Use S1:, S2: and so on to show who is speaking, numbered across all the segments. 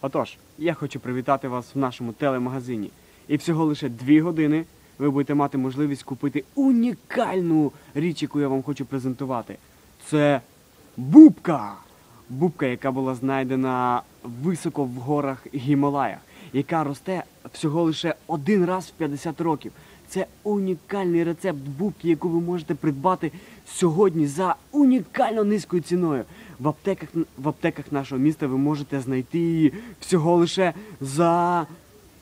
S1: Отож, я хочу привітати вас в нашому телемагазині. І всього лише дві години ви будете мати можливість купити унікальну річ, яку я вам хочу презентувати. Це бубка. Бубка, яка була знайдена високо в горах Гімалаях, яка росте всього лише один раз в 50 років. Це унікальний рецепт бубки, яку ви можете придбати сьогодні за унікально низькою ціною. В аптеках, в аптеках нашого міста ви можете знайти її всього лише за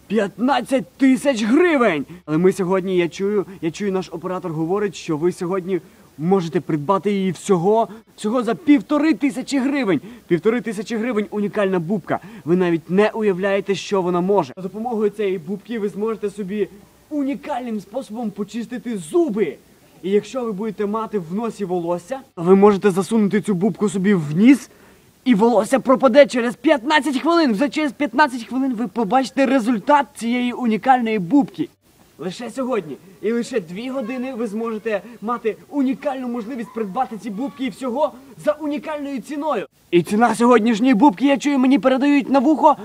S1: 15 тисяч гривень. Але ми сьогодні, я чую, я чую, наш оператор говорить, що ви сьогодні можете придбати її всього, всього за півтори тисячі гривень. Півтори тисячі гривень унікальна бубка. Ви навіть не уявляєте, що вона може. За допомогою цієї бубки ви зможете собі унікальним способом почистити зуби. І якщо ви будете мати в носі волосся, ви можете засунути цю бубку собі в і волосся пропаде через 15 хвилин. Вже через 15 хвилин ви побачите результат цієї унікальної бубки. Лише сьогодні і лише дві години ви зможете мати унікальну можливість придбати ці бубки і всього за унікальною ціною. І ціна сьогоднішньої бубки, я чую, мені передають на вухо.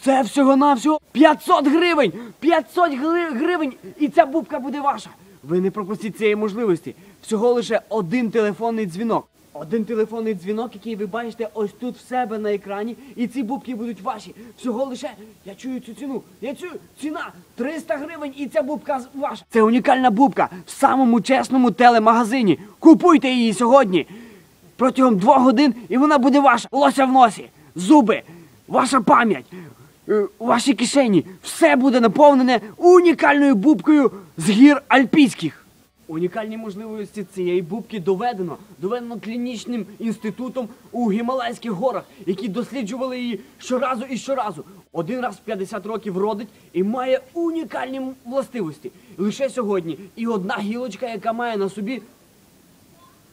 S1: Це всього-навсього 500 гривень! 500 гри- гривень, і ця бубка буде ваша. Ви не пропустіть цієї можливості. Всього лише один телефонний дзвінок. Один телефонний дзвінок, який ви бачите ось тут в себе на екрані, і ці бубки будуть ваші. Всього лише, я чую цю ціну. Я чую ціна 300 гривень, і ця бубка ваша. Це унікальна бубка в самому чесному телемагазині. Купуйте її сьогодні. Протягом двох годин, і вона буде ваша. Лося в носі, зуби, ваша пам'ять, е, ваші кишені. Все буде наповнене унікальною бубкою з гір альпійських. Унікальні можливості цієї бубки доведено, доведено клінічним інститутом у Гімалайських горах, які досліджували її щоразу і щоразу. Один раз в 50 років родить і має унікальні властивості. Лише сьогодні і одна гілочка, яка має на собі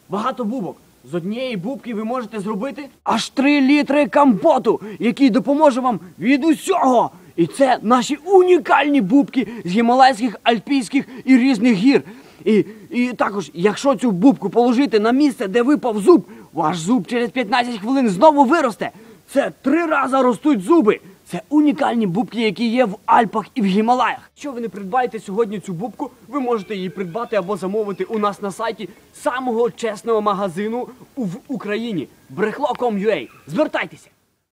S1: багато бубок. З однієї бубки ви можете зробити аж 3 літри компоту, який допоможе вам від усього. І це наші унікальні бубки з гімалайських, альпійських і різних гір. І, і також, якщо цю бубку положити на місце, де випав зуб, ваш зуб через 15 хвилин знову виросте. Це три рази ростуть зуби. Це унікальні бубки, які є в Альпах і в Гімалаях. Якщо ви не придбаєте сьогодні цю бубку, ви можете її придбати або замовити у нас на сайті самого чесного магазину в Україні брехло.com.ua. Звертайтеся!